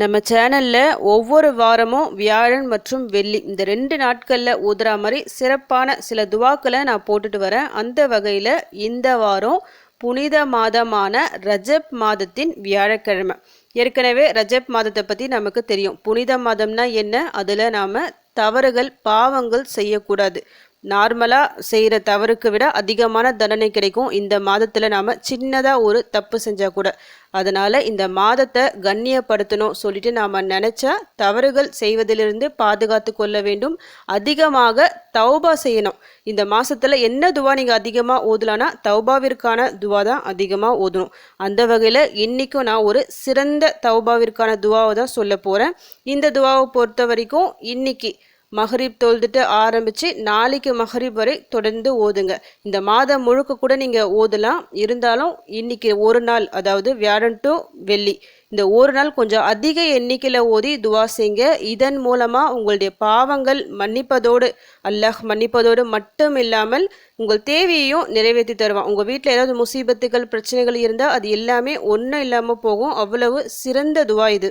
நம்ம சேனலில் ஒவ்வொரு வாரமும் வியாழன் மற்றும் வெள்ளி இந்த ரெண்டு நாட்களில் ஊதுறா மாதிரி சிறப்பான சில துவாக்களை நான் போட்டுட்டு வரேன். அந்த வகையில் இந்த வாரம் புனித மாதமான ரஜப் மாதத்தின் வியாழக்கிழமை. ஏற்கனவே ரஜப் மாதத்தை பற்றி நமக்கு தெரியும். புனித மாதம்னா என்ன? அதில் நாம் தவறுகள் பாவங்கள் செய்யக்கூடாது. நார்மலாக செய்கிற தவறுக்கு விட அதிகமான தண்டனை கிடைக்கும். இந்த மாதத்தில் நாம் சின்னதாக ஒரு தப்பு செஞ்சால் கூட. அதனால் இந்த மாதத்தை கண்ணியப்படுத்தணும் சொல்லிட்டு நாம் நினச்சா தவறுகள் செய்வதிலிருந்து பாதுகாத்து கொள்ள வேண்டும். அதிகமாக தௌபா செய்யணும். இந்த மாதத்தில் என்ன துவா நீங்கள் அதிகமாக ஓதலான்னா தௌபாவிற்கான துவா தான் அதிகமாக ஓதணும். அந்த வகையில் இன்றைக்கும் நான் ஒரு சிறந்த தௌபாவிற்கான துவாவை தான் சொல்ல போகிறேன் இந்த துவாவை பொறுத்த வரைக்கும் இன்னைக்கு மஹரீப் தொழுதுட்டு ஆரம்பித்து நாளைக்கு மஹரீப் வரை தொடர்ந்து ஓதுங்க. இந்த மாதம் முழுக்க கூட நீங்கள் ஓதலாம். இருந்தாலும் இன்னைக்கு ஒரு நாள் அதாவது வியாழன் டு வெள்ளி இந்த ஒரு நாள் கொஞ்சம் அதிக எண்ணிக்கையில் ஓதி துவா செய்ங்க இதன் மூலமாக உங்களுடைய பாவங்கள் மன்னிப்பதோடு அல்லாஹ் மன்னிப்பதோடு மட்டும் இல்லாமல் உங்கள் தேவையையும் நிறைவேற்றி தருவான். உங்கள் வீட்டில் ஏதாவது முசீபத்துகள் பிரச்சனைகள் இருந்தால் அது எல்லாமே ஒன்றும் இல்லாமல் போகும். அவ்வளவு சிறந்த துவா இது.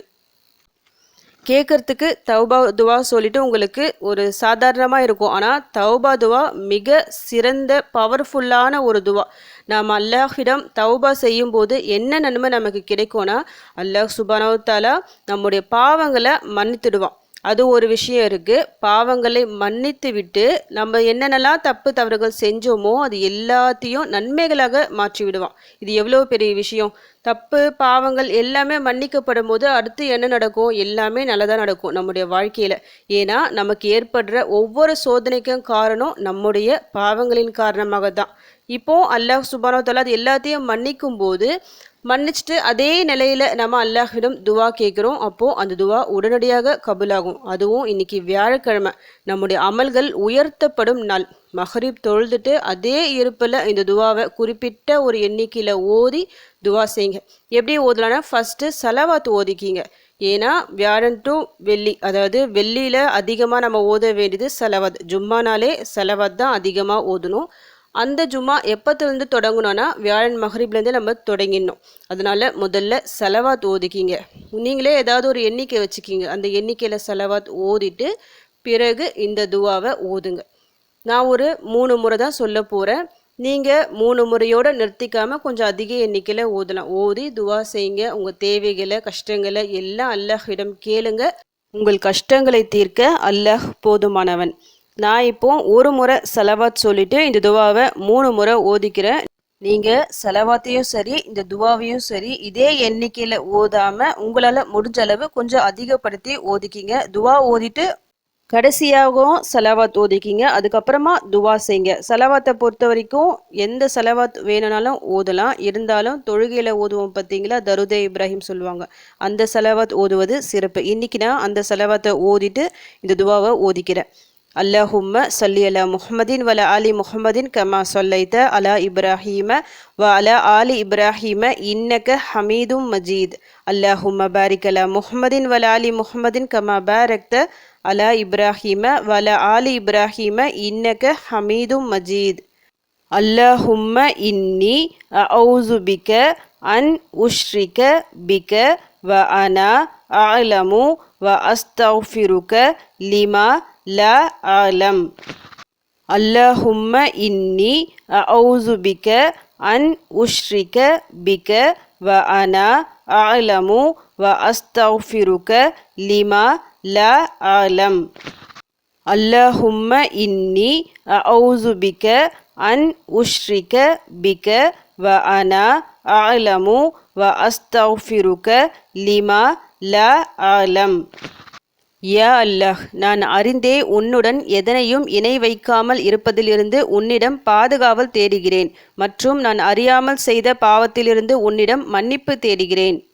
கேட்குறதுக்கு தௌபா துவா சொல்லிட்டு உங்களுக்கு ஒரு சாதாரணமாக இருக்கும். ஆனால் தௌபா துவா மிக சிறந்த பவர்ஃபுல்லான ஒரு துவா. நாம் அல்லாஹிடம் தௌபா செய்யும்போது என்ன நன்மை நமக்கு கிடைக்கும்னா அல்லாஹ் சுபானவத்தாலா நம்முடைய பாவங்களை மன்னித்துடுவான். அது ஒரு விஷயம் இருக்குது பாவங்களை மன்னித்து விட்டு நம்ம என்னென்னலாம் தப்பு தவறுகள் செஞ்சோமோ அது எல்லாத்தையும் நன்மைகளாக மாற்றி விடுவான் இது எவ்வளோ பெரிய விஷயம். தப்பு பாவங்கள் எல்லாமே மன்னிக்கப்படும் போது அடுத்து என்ன நடக்கும்? எல்லாமே நல்லதாக நடக்கும் நம்முடைய வாழ்க்கையில். ஏன்னா நமக்கு ஏற்படுற ஒவ்வொரு சோதனைக்கும் காரணம் நம்முடைய பாவங்களின் காரணமாக தான் இப்போ அல்லாஹ் சுபானோ தலா அது எல்லாத்தையும் மன்னிக்கும் போது மன்னிச்சுட்டு அதே நிலையில் நம்ம அல்லாஹிடம் துவா கேட்குறோம் அப்போது அந்த துவா உடனடியாக கபுலாகும். அதுவும் இன்னைக்கு வியாழக்கிழமை. நம்முடைய அமல்கள் உயர்த்தப்படும் நாள். மஹரீப் தொழுதுட்டு அதே இருப்பில் இந்த துவாவை குறிப்பிட்ட ஒரு எண்ணிக்கையில் ஓதி துவா செய்யுங்க. எப்படி ஓதலான்னா ஃபஸ்ட்டு செலவாத்து ஓதிக்கிங்க. ஏன்னா வியாழன் டு வெள்ளி அதாவது வெள்ளியில் அதிகமாக நம்ம ஓத வேண்டியது செலவாத். ஜும்மானாலே செலவாத் தான் அதிகமாக ஓதணும். அந்த ஜுமா எப்போத்துலேருந்து தொடங்கணும்னா வியாழன் மஹரிப்லேருந்தே நம்ம தொடங்கிடணும். அதனால முதல்ல செலவாத் ஓதிக்கிங்க. நீங்களே ஏதாவது ஒரு எண்ணிக்கை வச்சுக்கிங்க. அந்த எண்ணிக்கையில் செலவாத் ஓதிட்டு பிறகு இந்த துவாவை ஓதுங்க. நான் ஒரு மூணு முறை தான் சொல்ல போகிறேன் நீங்கள் மூணு முறையோடு நிறுத்திக்காமல் கொஞ்சம் அதிக எண்ணிக்கையில் ஓதலாம். ஓதி துவா செய்யுங்க. உங்கள் தேவைகளை கஷ்டங்களை எல்லாம் அல்லாஹிடம் கேளுங்க. உங்கள் கஷ்டங்களை தீர்க்க அல்லாஹ் போதுமானவன். நான் இப்போ ஒரு முறை செலவாத் சொல்லிட்டு இந்த துவாவை மூணு முறை ஓதிக்கிறேன். நீங்கள் செலவாத்தையும் சரி இந்த துவாவையும் சரி இதே எண்ணிக்கையில் ஓதாமல் உங்களால் முடிஞ்ச அளவு கொஞ்சம் அதிகப்படுத்தி ஓதிக்கிங்க. துவா ஓதிட்டு கடைசியாகவும் செலவாத் ஓதிக்கிங்க. அதுக்கப்புறமா துவா செய்யுங்க. செலவாத்தை பொறுத்த வரைக்கும் எந்த செலவாத் வேணும்னாலும் ஓதலாம். இருந்தாலும் தொழுகையில் ஓதுவோம் பார்த்தீங்களா? தருதே இப்ராஹிம் சொல்லுவாங்க. அந்த செலவாத் ஓதுவது சிறப்பு. இன்னைக்கு நான் அந்த செலவாத்தை ஓதிட்டு இந்த துவாவை ஓதிக்கிறேன். اللهم صل على محمد وعلى آل محمد كما صليت على إبراهيم وعلى آل إبراهيم إنك حميد مجيد. اللهم بارك على محمد وعلى آل محمد كما باركت على إبراهيم وعلى آل إبراهيم إنك حميد مجيد. اللهم إني أعوذ بك أن أشرك بك وأنا أعلم وأستغفرك لما لا أعلم. اللهم إني أعوذ بك أن أشرك بك وأنا أعلم وأستغفرك لما لا أعلم. اللهم إني أعوذ بك أن أشرك بك وأنا أعلم وأستغفرك لما لا أعلم. யா அல்லாஹ் நான் அறிந்தே உன்னுடன் எதனையும் இணை வைக்காமல் இருப்பதிலிருந்து உன்னிடம் பாதுகாவல் தேடுகிறேன் மற்றும் நான் அறியாமல் செய்த பாவத்திலிருந்து உன்னிடம் மன்னிப்பு தேடுகிறேன்.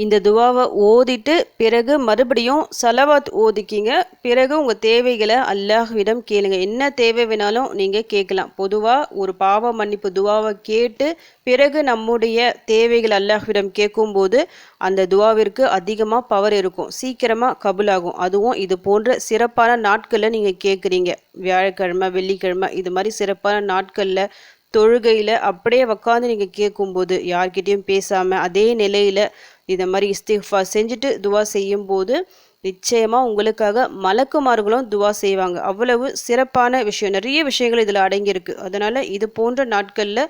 இந்த துவாவை ஓதிட்டு பிறகு மறுபடியும் சலவாத் ஓதிக்கிங்க. பிறகு உங்கள் தேவைகளை அல்லாஹ்விடம் கேளுங்க. என்ன தேவை வேணாலும் நீங்கள் கேட்கலாம். பொதுவாக ஒரு பாவ மன்னிப்பு துவாவை கேட்டு பிறகு நம்முடைய தேவைகள் அல்லாஹ்விடம் கேட்கும்போது அந்த துவாவிற்கு அதிகமாக பவர் இருக்கும். சீக்கிரமாக கபுலாகும் அதுவும் இது போன்ற சிறப்பான நாட்களில் நீங்கள் கேட்குறீங்க. வியாழக்கிழமை வெள்ளிக்கிழமை இது மாதிரி சிறப்பான நாட்களில் தொழுகையில் அப்படியே உக்காந்து நீங்கள் கேட்கும்போது யார்கிட்டேயும் பேசாமல் அதே நிலையில் இதை மாதிரி இஸ்திஃபா செஞ்சுட்டு துவா செய்யும்போது நிச்சயமாக உங்களுக்காக மலக்குமார்களும் துவா செய்வாங்க. அவ்வளவு சிறப்பான விஷயம். நிறைய விஷயங்கள் இதில் அடங்கியிருக்கு. அதனால் இது போன்ற நாட்களில்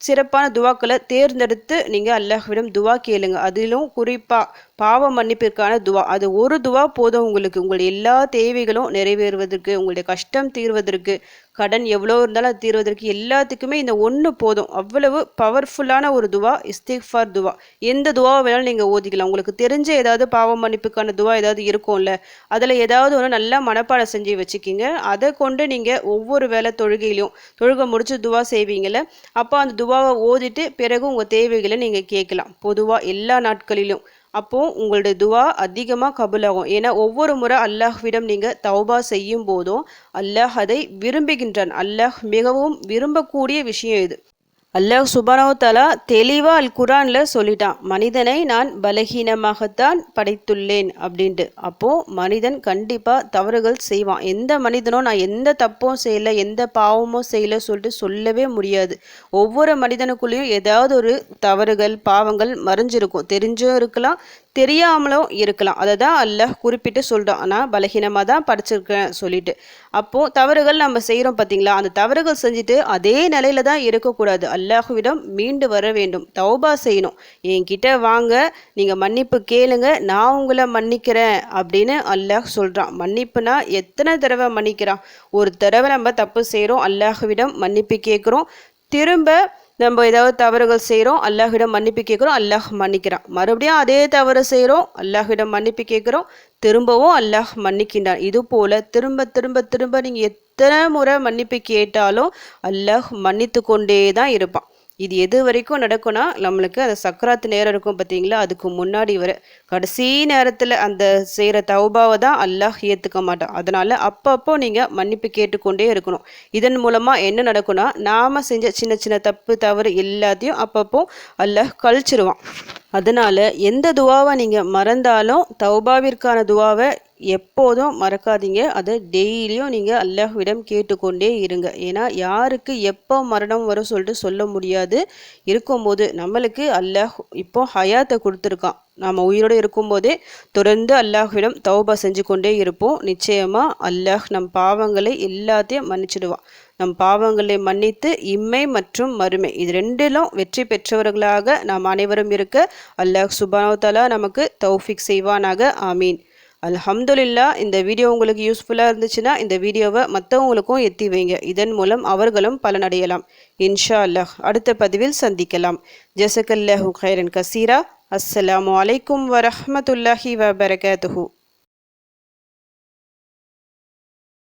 சிறப்பான துவாக்களை தேர்ந்தெடுத்து நீங்கள் அல்லாஹ்விடம் துவா கேளுங்க. அதிலும் குறிப்பாக பாவ மன்னிப்பிற்கான துவா. அது ஒரு துவா போதும் உங்களுக்கு. உங்களுடைய எல்லா தேவைகளும் நிறைவேறுவதற்கு உங்களுடைய கஷ்டம் தீர்வதற்கு கடன் எவ்வளோ இருந்தாலும் அது தீர்வதற்கு எல்லாத்துக்குமே இந்த ஒன்று போதும். அவ்வளவு பவர்ஃபுல்லான ஒரு துவா இஸ்திஃபார் துவா. எந்த துவாவை வேணாலும் நீங்கள் ஓதிக்கலாம். உங்களுக்கு தெரிஞ்ச ஏதாவது பாவ மன்னிப்புக்கான துவா ஏதாவது இருக்கும்ல அதில் ஏதாவது ஒன்று நல்லா மனப்பாடம் செஞ்சு வச்சுக்கிங்க. அதை கொண்டு நீங்கள் ஒவ்வொரு வேலை தொழுகையிலையும் தொழுகை முடிச்சு துவா செய்வீங்கள அப்போ அந்த துவாவை ஓதிட்டு பிறகு உங்கள் தேவைகளை நீங்கள் கேட்கலாம். பொதுவாக எல்லா நாட்களிலும். அப்போது உங்களுடைய துவா அதிகமாக கபுலாகும். ஏன்னா ஒவ்வொரு முறை அல்லாஹ்விடம் நீங்கள் தௌபா செய்யும் போதும் அல்லாஹ் அதை விரும்புகின்றான். அல்லாஹ் மிகவும் விரும்பக்கூடிய விஷயம் இது. அல்லாஹ் சுபானோ தலா தெளிவாக அல் குரானில் சொல்லிட்டான். மனிதனை நான் பலகீனமாகத்தான் படைத்துள்ளேன் அப்படின்ட்டு. அப்போது மனிதன் கண்டிப்பாக தவறுகள் செய்வான். எந்த மனிதனும் நான் எந்த தப்பும் செய்யலை எந்த பாவமும் செய்யலை சொல்லிட்டு சொல்லவே முடியாது. ஒவ்வொரு மனிதனுக்குள்ளேயும் ஏதாவது ஒரு தவறுகள் பாவங்கள் மறைஞ்சிருக்கும். தெரிஞ்சும் இருக்கலாம் தெரியாமலும் இருக்கலாம். அதை தான் அல்லாஹ் குறிப்பிட்டு சொல்கிறான் ஆனால் பலகீனமாக தான் படிச்சிருக்கேன் சொல்லிட்டு. அப்போது தவறுகள் நம்ம செய்கிறோம் பார்த்தீங்களா அந்த தவறுகள் செஞ்சுட்டு அதே நிலையில தான் இருக்கக்கூடாது. அல்லாஹுவிடம் மீண்டு வர வேண்டும். தௌபா செய்யணும். என்கிட்ட வாங்க. நீங்கள் மன்னிப்பு கேளுங்க. நான் உங்களை மன்னிக்கிறேன் அப்படின்னு அல்லாஹ் சொல்கிறான் மன்னிப்புனா எத்தனை தடவை மன்னிக்கிறான்? ஒரு தடவை நம்ம தப்பு செய்கிறோம் அல்லாஹுவிடம் மன்னிப்பு கேட்குறோம். திரும்ப நம்ம ஏதாவது தவறுகள் செய்கிறோம் அல்லாஹிடம் மன்னிப்பு கேட்குறோம் அல்லாஹ் மன்னிக்கிறான். மறுபடியும் அதே தவறு செய்கிறோம் அல்லாஹிடம் மன்னிப்பு கேட்குறோம் திரும்பவும் அல்லாஹ் மன்னிக்கின்றான். இது போல் திரும்ப திரும்ப திரும்ப நீங்கள் எத்தனை முறை மன்னிப்பு கேட்டாலும் அல்லாஹ் மன்னித்து கொண்டே தான் இருப்பான். இது எது வரைக்கும் நடக்கும்னா நம்மளுக்கு அந்த சக்கராத்து நேரம் இருக்கும் பார்த்தீங்களா? அதுக்கு முன்னாடி வர கடைசி நேரத்தில் அந்த செய்கிற தௌபாவை தான் அல்லாஹ் ஏற்றுக்க மாட்டான். அதனால் அப்பப்போ நீங்கள் மன்னிப்பு கேட்டுக்கொண்டே இருக்கணும். இதன் மூலமாக என்ன நடக்கும்னா நாம் செஞ்ச சின்ன சின்ன தப்பு தவறு எல்லாத்தையும் அப்பப்போ அல்லாஹ் கழிச்சிருவான். அதனால் எந்த துவாவை நீங்கள் மறந்தாலும் தௌபாவிற்கான துவாவை எப்போதும் மறக்காதீங்க. அதை டெய்லியும் நீங்கள் அல்லாஹ்விடம் கேட்டுக்கொண்டே இருங்க. ஏன்னா யாருக்கு எப்போ மரணம் வரும் சொல்லிட்டு சொல்ல முடியாது. இருக்கும்போது நம்மளுக்கு அல்லாஹ் இப்போ ஹயாத்தை கொடுத்துருக்கான். நாம் உயிரோடு இருக்கும்போதே தொடர்ந்து அல்லாஹ்விடம் தௌபா செஞ்சு கொண்டே இருப்போம். நிச்சயமாக அல்லாஹ் நம் பாவங்களை எல்லாத்தையும் மன்னிச்சிடுவான். நம் பாவங்களை மன்னித்து இம்மை மற்றும் மறுமை. இது ரெண்டிலும் வெற்றி பெற்றவர்களாக நாம் அனைவரும் இருக்க அல்லாஹ் சுபானோதலா நமக்கு தௌஃபிக் செய்வானாக. ஆமீன். அல்ஹம்துலில்லா இந்த வீடியோ உங்களுக்கு யூஸ்ஃபுல்லாக இருந்துச்சுன்னா இந்த வீடியோவை மற்றவங்களுக்கும் எத்தி வைங்க. இதன் மூலம் அவர்களும் பலனடையலாம். இன்ஷா அல்லாஹ் அடுத்த பதிவில் சந்திக்கலாம். ஜசகல்லாஹு ஹைரன் கசீரா. அஸ்ஸலாமு அலைக்கும் வரஹமத்துல்லாஹி வபரகாத்துஹூ.